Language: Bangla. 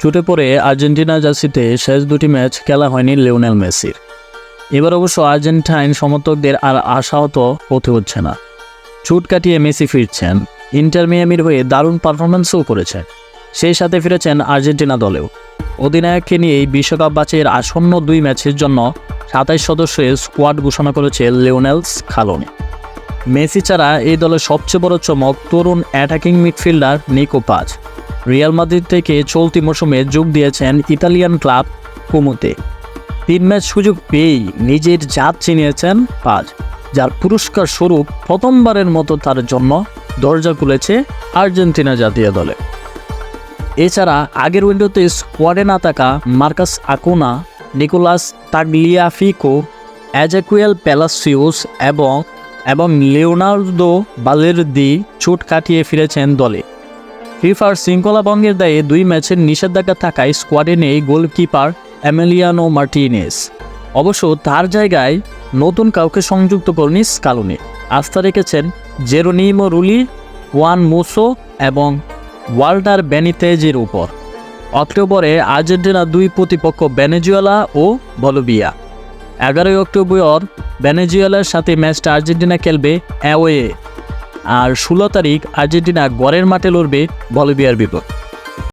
ছুটে পড়ে আর্জেন্টিনা জার্সিতে শেষ দুটি ম্যাচ খেলা হয়নি লিওনেল মেসির। এবার অবশ্য আর্জেন্টাইন সমর্থকদের আর আশাহত হতে হচ্ছে না। ছুট কাটিয়ে মেসি ফিরছেন, ইন্টার মিয়ামির হয়ে দারুণ পারফরমেন্সও করেছেন। সেই সাথে ফিরেছেন আর্জেন্টিনা দলেও। অধিনায়ককে নিয়েই বিশ্বকাপ বাছাইয়ের আসন্ন দুই ম্যাচের জন্য সাতাইশ সদস্যের স্কোয়াড ঘোষণা করেছে লিওনেলস খালোনে মেসি ছাড়া এই দলের সবচেয়ে বড় চমক তরুণ attacking midfielder Nico Paz. Real Madrid থেকে চলতি মৌসুমে যোগ দিয়েছেন ইতালিয়ান ক্লাব কুমুতে। তিন ম্যাচ সুযোগ পেয়েই নিজের জাত চিনিয়েছেন পাজ, যার পুরস্কার স্বরূপ প্রথমবারের মতো তার জন্য দরজা খুলেছে আর্জেন্টিনা জাতীয় দলে। এছাড়া আগের উইন্ডোতে স্কোয়াডে না থাকা Marcos Acuna, Nicolas Tagliafico Ezequiel Palacios এবং এবং লিওনার্দো বালের দি ছুট কাটিয়ে ফিরেছেন দলে। ফিফার শৃঙ্খলা ভঙ্গের দায়ে দুই ম্যাচের নিষেধাজ্ঞা থাকায় স্কোয়াডে নেই গোলকিপার এমেলিয়ানো মার্টিনেস। অবশ্য তার জায়গায় নতুন কাউকে সংযুক্ত করেনি স্কালুনি। আস্থা রেখেছেন জেরোনিমো রুলি, ওয়ান মোসো এবং ওয়াল্টার বেনিতেজের উপর। অক্টোবরে আর্জেন্টিনা দুই প্রতিপক্ষ ভেনেজুয়েলা ও বলবিয়া এগারোই অক্টোবর ভেনেজুয়েলার সাথে ম্যাচটা আর্জেন্টিনা খেলবে অ্যাওয়ে। আর ষোলো তারিখ আর্জেন্টিনা গড়ের মাঠে লড়বে বলিভিয়ার বিপক্ষে।